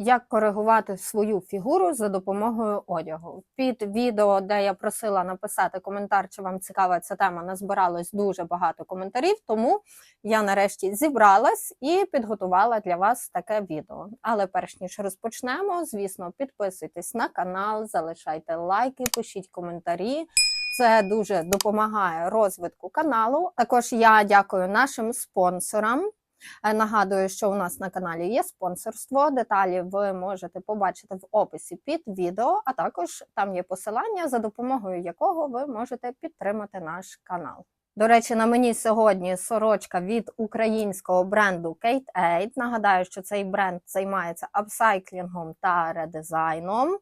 Як коригувати свою фігуру за допомогою одягу? Під відео, де я просила написати коментар, чи вам цікава ця тема, назбиралось дуже багато коментарів, тому я нарешті зібралась і підготувала для вас таке відео. Але перш ніж розпочнемо, звісно, підписуйтесь на канал, залишайте лайки, пишіть коментарі. Це дуже допомагає розвитку каналу. Також я дякую нашим спонсорам. Е, Нагадую, що у нас на каналі є спонсорство. Деталі ви можете побачити в описі під відео, а також там є посилання, за допомогою якого ви можете підтримати наш канал. До речі, на мені сьогодні сорочка від українського бренду Kate Aid. Нагадаю, що цей бренд займається апсайклінгом та редизайном.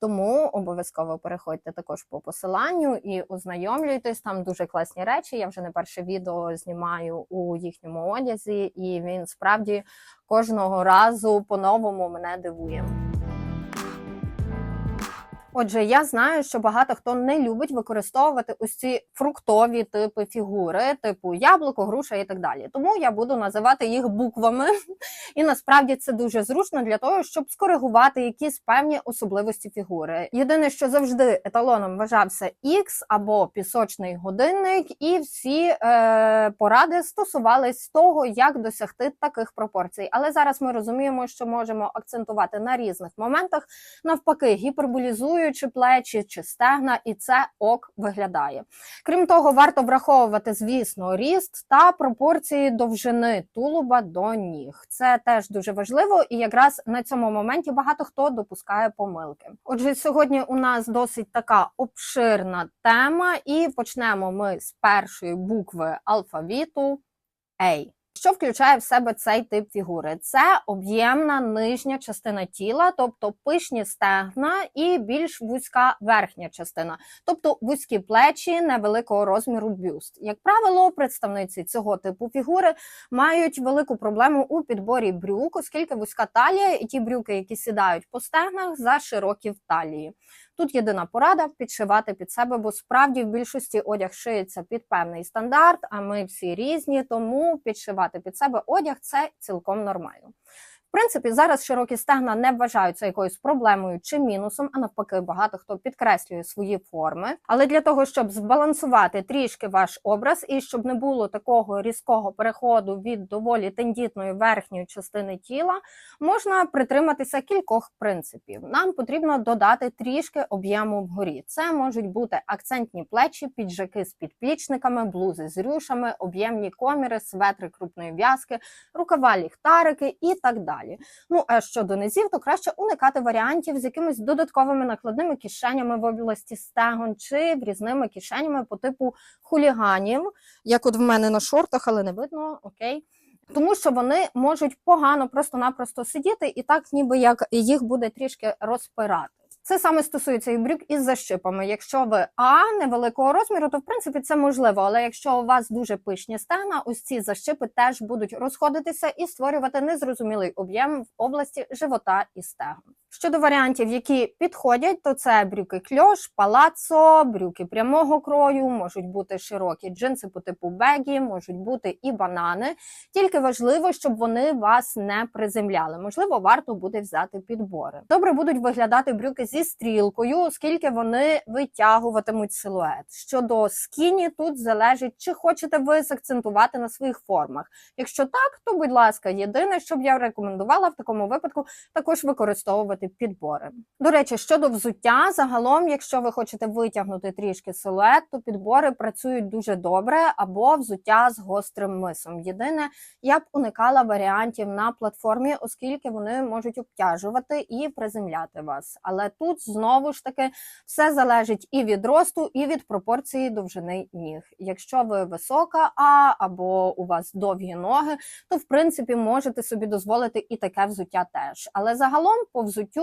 Тому обов'язково переходьте також по посиланню і ознайомлюйтесь. Там дуже класні речі. Я вже не перше відео знімаю у їхньому одязі, і він справді кожного разу по-новому мене дивує. Отже, я знаю, що багато хто не любить використовувати ось ці фруктові типи фігури, типу яблуко, груша і так далі. Тому я буду називати їх буквами. І насправді це дуже зручно для того, щоб скоригувати якісь певні особливості фігури. Єдине, що завжди еталоном вважався X або пісочний годинник, і всі е, поради стосувались того, як досягти таких пропорцій. Але зараз ми розуміємо, що можемо акцентувати на різних моментах, навпаки, гіперболізуючи плечі чи стегна, і це ок виглядає. Крім того, варто враховувати, звісно, ріст та пропорції довжини тулуба до ніг. Це теж дуже важливо, і якраз на цьому моменті багато хто допускає помилки. Отже, сьогодні у нас досить така обширна тема, і почнемо ми з першої букви алфавіту A. Що включає в себе цей тип фігури? Це об'ємна нижня частина тіла, тобто пишні стегна і більш вузька верхня частина, тобто вузькі плечі невеликого розміру бюст. Як правило, представниці цього типу фігури мають велику проблему у підборі брюк, оскільки вузька талія і ті брюки, які сідають по стегнах, за широкі в талії. Тут єдина порада підшивати під себе, бо справді в більшості одяг шиється під певний стандарт, а ми всі різні, тому підшивати під себе одяг це цілком нормально. Принципі, зараз широкі стегна не вважаються якоюсь проблемою чи мінусом, а навпаки, багато хто підкреслює свої форми. Але для того, щоб збалансувати трішки ваш образ і щоб не було такого різкого переходу від доволі тендітної верхньої частини тіла, можна притриматися кількох принципів. Нам потрібно додати трішки об'єму вгорі. Це можуть бути акцентні плечі, піджаки з підплічниками, блузи з рюшами, об'ємні коміри, светри крупної в'язки, рукава ліхтарики і так далі. Ну а щодо низів, то краще уникати варіантів з якимись додатковими накладними кишенями в області стегон чи різними кишенями по типу хуліганів, як от в мене на шортах, але не видно, окей. Тому що вони можуть погано просто-напросто сидіти, і так, ніби як їх буде трішки розпирати. Це саме стосується і брюк із защипами. Якщо ви А невеликого розміру, то в принципі це можливо. Але якщо у вас дуже пишні стегна, ось ці защипи теж будуть розходитися і створювати незрозумілий об'єм в області живота і стегон. Щодо варіантів, які підходять, то це брюки кльош, палацо, брюки прямого крою, можуть бути широкі джинси по типу бегі, можуть бути і банани. Тільки важливо, щоб вони вас не приземляли. Можливо, варто буде взяти підбори. Добре будуть виглядати брюки зі стрілкою, оскільки вони витягуватимуть силует. Щодо скіні, тут залежить, чи хочете ви закцентувати на своїх формах. Якщо так, то будь ласка, єдине, що б я рекомендувала в такому випадку, також використовувати підбори. До речі, щодо взуття, загалом, якщо ви хочете витягнути трішки силует, то підбори працюють дуже добре або взуття з гострим мисом. Єдине, я б уникала варіантів на платформі, оскільки вони можуть обтяжувати і приземляти вас. Але тут знову ж таки все залежить і від росту, і від пропорції довжини ніг. Якщо ви висока, а або у вас довгі ноги, то в принципі можете собі дозволити і таке взуття теж. Але загалом по взуттю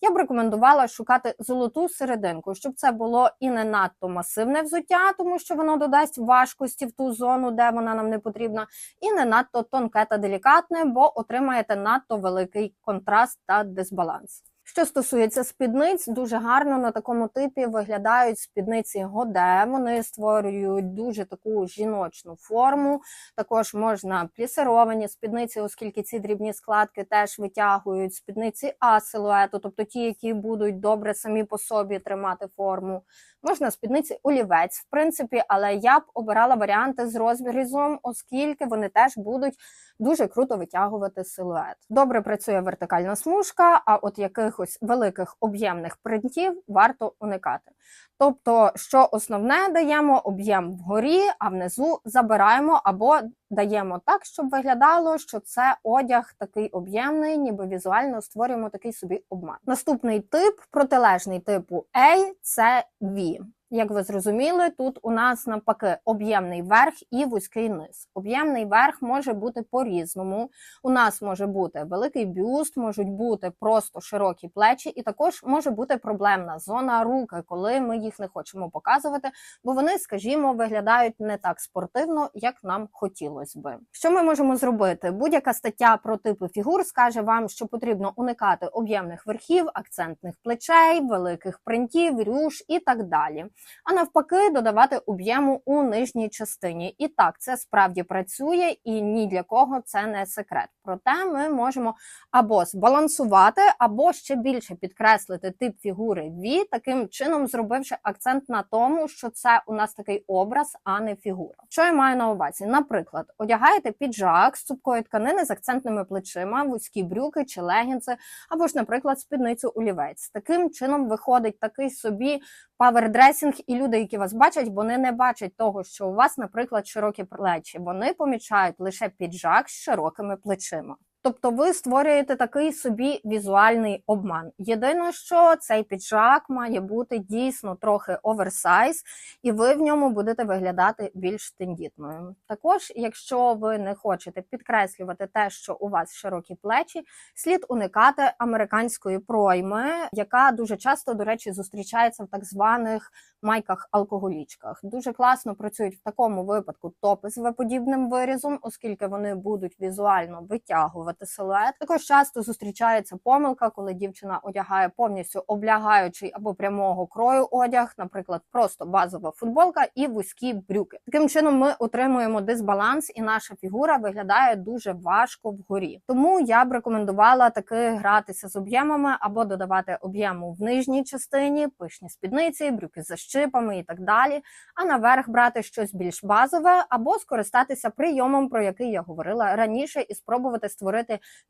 я б рекомендувала шукати золоту серединку, щоб це було і не надто масивне взуття, тому що воно додасть важкості в ту зону, де вона нам не потрібна, і не надто тонке та делікатне, бо отримаєте надто великий контраст та дисбаланс. Що стосується спідниць, дуже гарно на такому типі виглядають спідниці годе. Вони створюють дуже таку жіночну форму. Також можна плісировані спідниці, оскільки ці дрібні складки теж витягують спідниці А силуету, тобто ті, які будуть добре самі по собі тримати форму. Можна спідниці олівець, в принципі, але я б обирала варіанти з розрізом, оскільки вони теж будуть дуже круто витягувати силует. Добре працює вертикальна смужка, а от якихось великих об'ємних принтів варто уникати. Тобто, що основне даємо об'єм вгорі, а внизу забираємо або даємо так, щоб виглядало, що це одяг такий об'ємний, ніби візуально створюємо такий собі обман. Наступний тип, протилежний типу A, це V. Як ви зрозуміли, тут у нас навпаки об'ємний верх і вузький низ. Об'ємний верх може бути по-різному. У нас може бути великий бюст, можуть бути просто широкі плечі, і також може бути проблемна зона руки, коли ми їх не хочемо показувати, бо вони, скажімо, виглядають не так спортивно, як нам хотілося би. Що ми можемо зробити? Будь-яка стаття про типи фігур скаже вам, що потрібно уникати об'ємних верхів, акцентних плечей, великих принтів, рюш і так далі а навпаки, додавати об'єму у нижній частині. І так, це справді працює, і ні для кого це не секрет. Проте ми можемо або збалансувати, або ще більше підкреслити тип фігури V, таким чином зробивши акцент на тому, що це у нас такий образ, а не фігура. Що я маю на увазі? Наприклад, одягаєте піджак з цупкої тканини з акцентними плечима, вузькі брюки чи легінси, або ж, наприклад, спідницю олівець. Таким чином виходить такий собі павердресінг, і люди, які вас бачать, вони не бачать того, що у вас, наприклад, широкі плечі. Вони помічають лише піджак з широкими плечима. Тобто ви створюєте такий собі візуальний обман. Єдине, що цей піджак має бути дійсно трохи оверсайз, і ви в ньому будете виглядати більш тендітною. Також, якщо ви не хочете підкреслювати те, що у вас широкі плечі, слід уникати американської пройми, яка дуже часто, до речі, зустрічається в так званих майках-алкоголічках. Дуже класно працюють в такому випадку топи з V-подібним вирізом, оскільки вони будуть візуально витягувати силует. Також часто зустрічається помилка, коли дівчина одягає повністю облягаючий або прямого крою одяг, наприклад, просто базова футболка і вузькі брюки. Таким чином ми отримуємо дисбаланс, і наша фігура виглядає дуже важко вгорі. Тому я б рекомендувала таки гратися з об'ємами або додавати об'єму в нижній частині, пишні спідниці, брюки за щипами і так далі. А наверх брати щось більш базове, або скористатися прийомом, про який я говорила раніше, і спробувати створити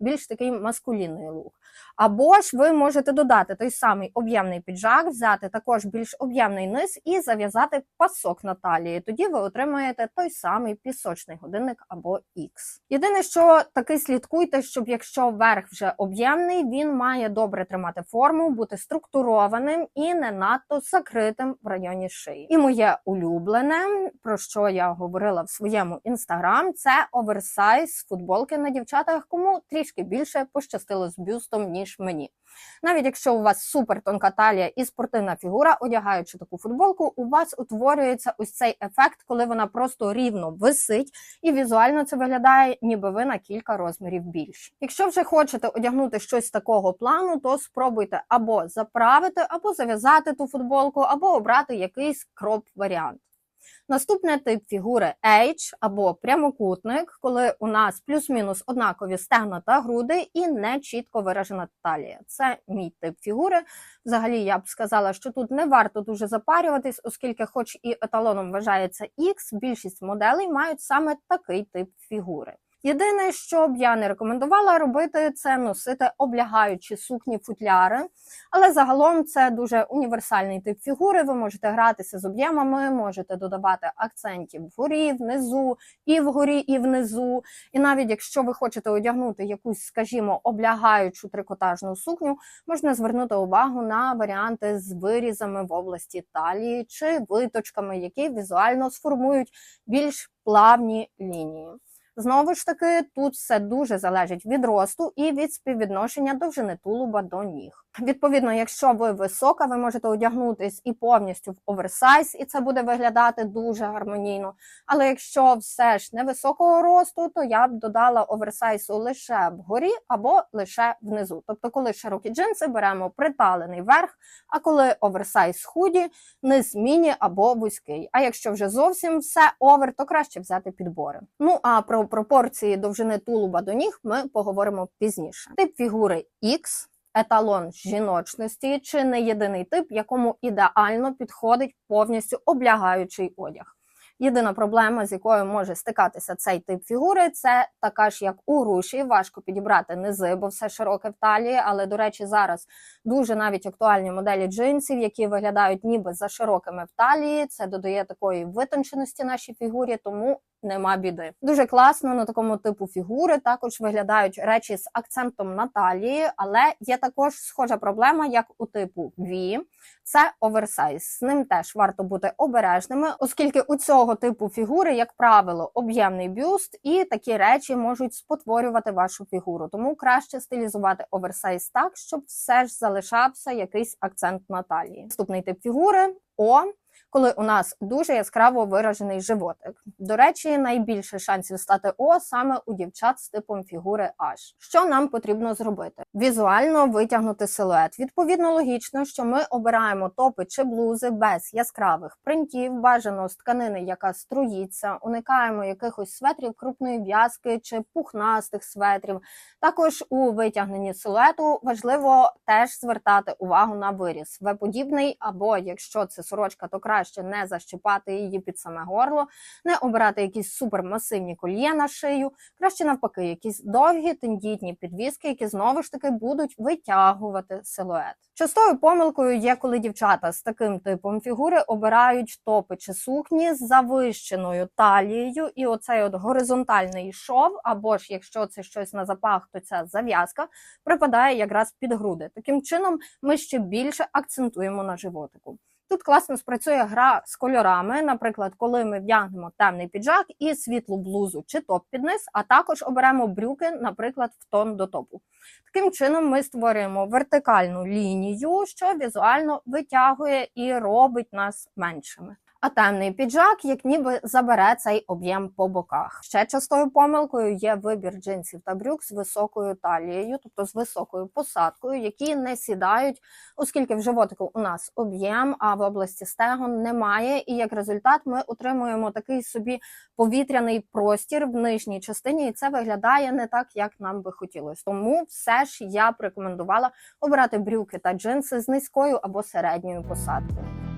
більш такий маскулінний лук. Або ж ви можете додати той самий об'ємний піджак, взяти також більш об'ємний низ і зав'язати пасок на талії. Тоді ви отримаєте той самий пісочний годинник або X. Єдине, що таки слідкуйте, щоб якщо верх вже об'ємний, він має добре тримати форму, бути структурованим і не надто закритим в районі шиї. І моє улюблене, про що я говорила в своєму інстаграм, це оверсайз футболки на дівчатах, кому трішки більше пощастило з бюстом, ніж мені. Навіть якщо у вас супер тонка талія і спортивна фігура, одягаючи таку футболку, у вас утворюється ось цей ефект, коли вона просто рівно висить, і візуально це виглядає, ніби ви на кілька розмірів більше. Якщо вже хочете одягнути щось такого плану, то спробуйте або заправити, або зав'язати ту футболку, або обрати якийсь кроп варіант. Наступний тип фігури H або прямокутник, коли у нас плюс-мінус однакові стегна та груди і не чітко виражена талія. Це мій тип фігури. Взагалі, я б сказала, що тут не варто дуже запарюватись, оскільки, хоч і еталоном вважається X, більшість моделей мають саме такий тип фігури. Єдине, що б я не рекомендувала робити, це носити облягаючі сукні футляри. Але загалом це дуже універсальний тип фігури. Ви можете гратися з об'ємами, можете додавати акцентів вгорі, внизу, і вгорі, і внизу. І навіть якщо ви хочете одягнути якусь, скажімо, облягаючу трикотажну сукню, можна звернути увагу на варіанти з вирізами в області талії чи виточками, які візуально сформують більш плавні лінії. Знову ж таки, тут все дуже залежить від росту і від співвідношення довжини тулуба до ніг. Відповідно, якщо ви висока, ви можете одягнутись і повністю в оверсайз, і це буде виглядати дуже гармонійно. Але якщо все ж невисокого росту, то я б додала оверсайзу лише вгорі або лише внизу. Тобто, коли широкі джинси, беремо приталений верх, а коли оверсайз худі, низ міні або вузький. А якщо вже зовсім все овер, то краще взяти підбори. Ну а про пропорції довжини тулуба до ніг ми поговоримо пізніше. Тип фігури X – еталон жіночності чи не єдиний тип, якому ідеально підходить повністю облягаючий одяг. Єдина проблема, з якою може стикатися цей тип фігури, це така ж, як у груші. Важко підібрати низи, бо все широке в талії. Але, до речі, зараз дуже навіть актуальні моделі джинсів, які виглядають ніби за широкими в талії. Це додає такої витонченості нашій фігурі, тому нема біди. Дуже класно на такому типу фігури також виглядають речі з акцентом на талії, але є також схожа проблема, як у типу V. Це оверсайз. З ним теж варто бути обережними, оскільки у цього типу фігури, як правило, об'ємний бюст, і такі речі можуть спотворювати вашу фігуру. Тому краще стилізувати оверсайз так, щоб все ж залишався якийсь акцент на талії. Наступний тип фігури О коли у нас дуже яскраво виражений животик. До речі, найбільше шансів стати О саме у дівчат з типом фігури H. Що нам потрібно зробити? Візуально витягнути силует. Відповідно, логічно, що ми обираємо топи чи блузи без яскравих принтів, бажано з тканини, яка струїться, уникаємо якихось светрів крупної в'язки чи пухнастих светрів. Також у витягненні силуету важливо теж звертати увагу на виріс. В-подібний, або якщо це сорочка, то краще не защипати її під саме горло, не обирати якісь супермасивні кольє на шию, краще навпаки, якісь довгі тендітні підвіски, які знову ж таки будуть витягувати силует. Частою помилкою є, коли дівчата з таким типом фігури обирають топи чи сукні з завищеною талією, і оцей от горизонтальний шов, або ж якщо це щось на запах, то ця зав'язка припадає якраз під груди. Таким чином, ми ще більше акцентуємо на животику. Тут класно спрацює гра з кольорами, наприклад, коли ми вдягнемо темний піджак і світлу блузу чи топ під низ, а також оберемо брюки, наприклад, в тон до топу. Таким чином, ми створюємо вертикальну лінію, що візуально витягує і робить нас меншими а темний піджак, як ніби забере цей об'єм по боках. Ще частою помилкою є вибір джинсів та брюк з високою талією, тобто з високою посадкою, які не сідають, оскільки в животику у нас об'єм, а в області стегон немає. І як результат ми отримуємо такий собі повітряний простір в нижній частині, і це виглядає не так, як нам би хотілося. Тому все ж я б рекомендувала обрати брюки та джинси з низькою або середньою посадкою.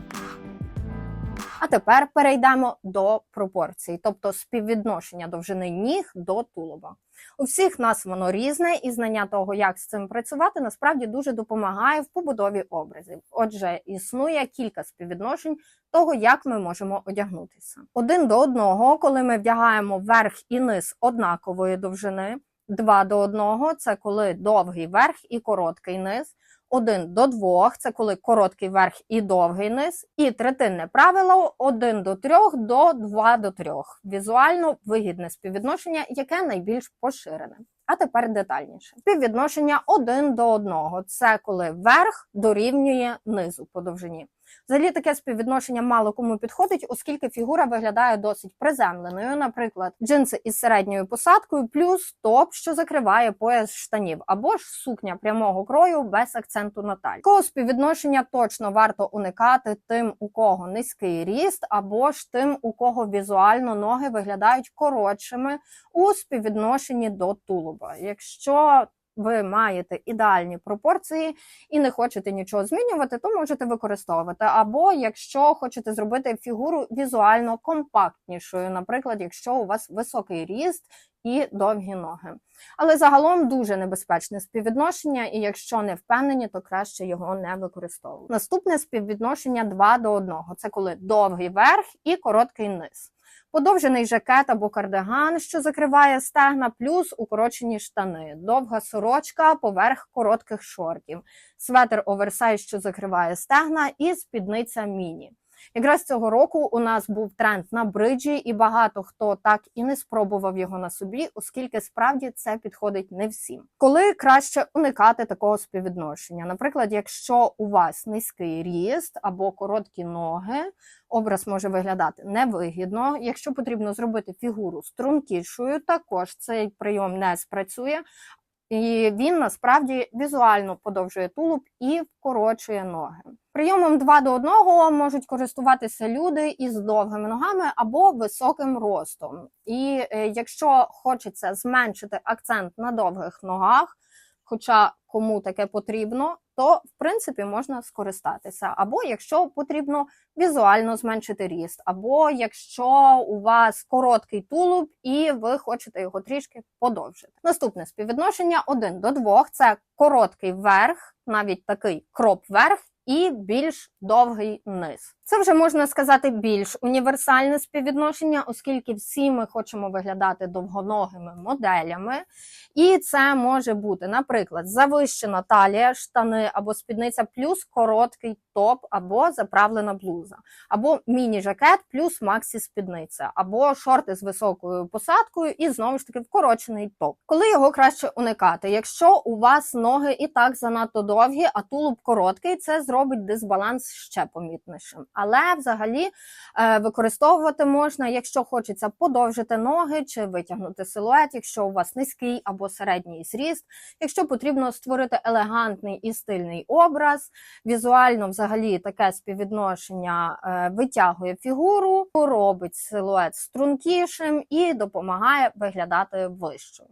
А тепер перейдемо до пропорцій, тобто співвідношення довжини ніг до тулуба. У всіх нас воно різне, і знання того, як з цим працювати, насправді дуже допомагає в побудові образів. Отже, існує кілька співвідношень того, як ми можемо одягнутися. Один до одного, коли ми вдягаємо верх і низ однакової довжини. Два до одного це коли довгий верх і короткий низ. 1 до 2 це коли короткий верх і довгий низ. І третинне правило 1 до 3 до 2 до 3. Візуально вигідне співвідношення, яке найбільш поширене. А тепер детальніше. Співвідношення 1 до 1 це коли верх дорівнює низу по довжині. Взагалі таке співвідношення мало кому підходить, оскільки фігура виглядає досить приземленою. Наприклад, джинси із середньою посадкою, плюс топ, що закриває пояс штанів, або ж сукня прямого крою без акценту на таль. Такого співвідношення точно варто уникати тим, у кого низький ріст, або ж тим, у кого візуально ноги виглядають коротшими у співвідношенні до тулуба. Якщо ви маєте ідеальні пропорції і не хочете нічого змінювати, то можете використовувати. Або якщо хочете зробити фігуру візуально компактнішою, наприклад, якщо у вас високий ріст і довгі ноги. Але загалом дуже небезпечне співвідношення, і якщо не впевнені, то краще його не використовувати. Наступне співвідношення 2 до 1. Це коли довгий верх і короткий низ подовжений жакет або кардиган, що закриває стегна, плюс укорочені штани, довга сорочка поверх коротких шортів, светр оверсайз, що закриває стегна, і спідниця міні. Якраз цього року у нас був тренд на бриджі, і багато хто так і не спробував його на собі, оскільки справді це підходить не всім. Коли краще уникати такого співвідношення? Наприклад, якщо у вас низький ріст або короткі ноги, образ може виглядати невигідно. Якщо потрібно зробити фігуру стрункішою, також цей прийом не спрацює. І він насправді візуально подовжує тулуб і вкорочує ноги. Прийомом 2 до 1 можуть користуватися люди із довгими ногами або високим ростом. І е, якщо хочеться зменшити акцент на довгих ногах, хоча кому таке потрібно, то в принципі можна скористатися. Або якщо потрібно візуально зменшити ріст, або якщо у вас короткий тулуб і ви хочете його трішки подовжити. Наступне співвідношення 1 до 2 – це короткий верх, навіть такий кроп верх. І більш довгий низ. Це вже можна сказати більш універсальне співвідношення, оскільки всі ми хочемо виглядати довгоногими моделями. І це може бути, наприклад, завищена талія, штани або спідниця, плюс короткий топ, або заправлена блуза, або міні-жакет, плюс максі-спідниця, або шорти з високою посадкою, і знову ж таки вкорочений топ. Коли його краще уникати? Якщо у вас ноги і так занадто довгі, а тулуб короткий, це зробить дисбаланс ще помітнішим. Але взагалі е, використовувати можна, якщо хочеться подовжити ноги чи витягнути силует, якщо у вас низький або середній зріст, якщо потрібно створити елегантний і стильний образ, візуально взагалі таке співвідношення е, витягує фігуру, робить силует стрункішим і допомагає виглядати вищим.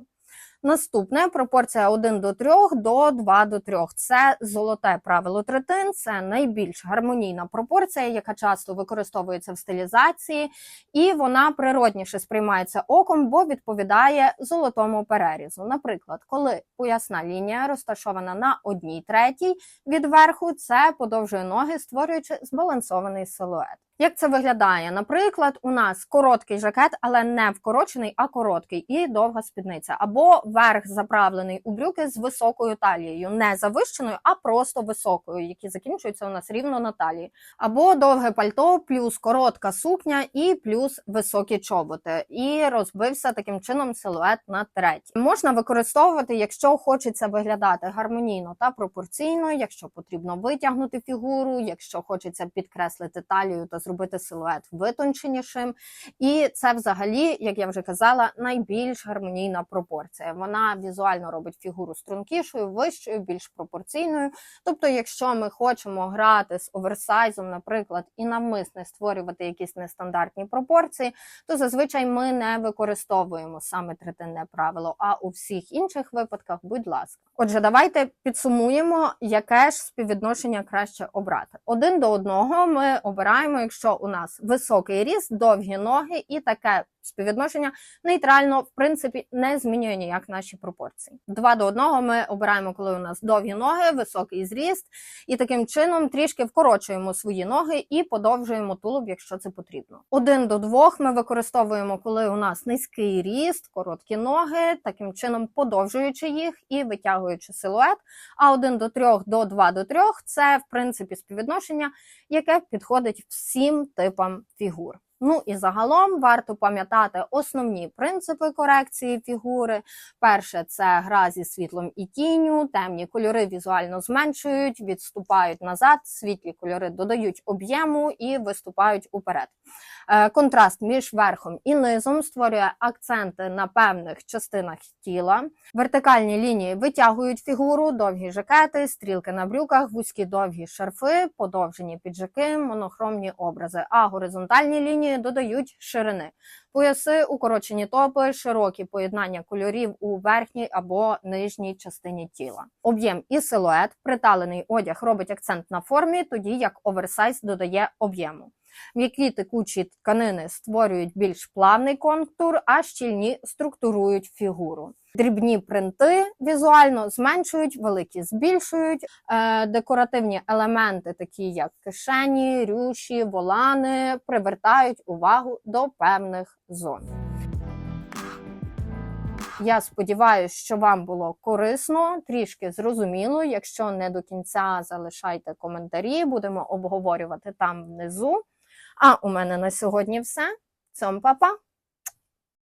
Наступне пропорція 1 до 3 до 2 до 3. Це золоте правило третин, це найбільш гармонійна пропорція, яка часто використовується в стилізації, і вона природніше сприймається оком, бо відповідає золотому перерізу. Наприклад, коли поясна лінія розташована на одній третій від верху, це подовжує ноги, створюючи збалансований силует. Як це виглядає? Наприклад, у нас короткий жакет, але не вкорочений, а короткий, і довга спідниця, або верх заправлений у брюки з високою талією, не завищеною, а просто високою, які закінчуються у нас рівно на талії, або довге пальто, плюс коротка сукня і плюс високі чоботи. І розбився таким чином силует на третій. Можна використовувати, якщо хочеться виглядати гармонійно та пропорційно, якщо потрібно витягнути фігуру, якщо хочеться підкреслити талію та зробити силует витонченішим. І це, взагалі, як я вже казала, найбільш гармонійна пропорція. Вона візуально робить фігуру стрункішою, вищою, більш пропорційною. Тобто, якщо ми хочемо грати з оверсайзом, наприклад, і навмисне створювати якісь нестандартні пропорції, то зазвичай ми не використовуємо саме третинне правило. А у всіх інших випадках, будь ласка. Отже, давайте підсумуємо, яке ж співвідношення краще обрати. Один до одного ми обираємо, якщо у нас? Високий ріст, довгі ноги і таке співвідношення нейтрально, в принципі, не змінює ніяк наші пропорції. Два до одного ми обираємо, коли у нас довгі ноги, високий зріст, і таким чином трішки вкорочуємо свої ноги і подовжуємо тулуб, якщо це потрібно. Один до двох ми використовуємо, коли у нас низький ріст, короткі ноги, таким чином подовжуючи їх і витягуючи силует. А один до трьох до два до трьох це в принципі співвідношення, яке підходить всім типам фігур. Ну і загалом варто пам'ятати основні принципи корекції фігури. Перше це гра зі світлом і тінню, темні кольори візуально зменшують, відступають назад, світлі кольори додають об'єму і виступають уперед. Е, Контраст між верхом і низом створює акценти на певних частинах тіла. Вертикальні лінії витягують фігуру, довгі жакети, стрілки на брюках, вузькі довгі шарфи, подовжені піджаки, монохромні образи, а горизонтальні лінії додають ширини. Пояси, укорочені топи, широкі поєднання кольорів у верхній або нижній частині тіла. Об'єм і силует, приталений одяг робить акцент на формі, тоді як оверсайз додає об'єму. М'які текучі тканини створюють більш плавний контур, а щільні структурують фігуру. Дрібні принти візуально зменшують, великі збільшують. Е, декоративні елементи, такі як кишені, рюші, волани, привертають увагу до певних зон. Я сподіваюся, що вам було корисно, трішки зрозуміло. Якщо не до кінця залишайте коментарі, будемо обговорювати там внизу. А у мене на сьогодні все. Цьом, па-па!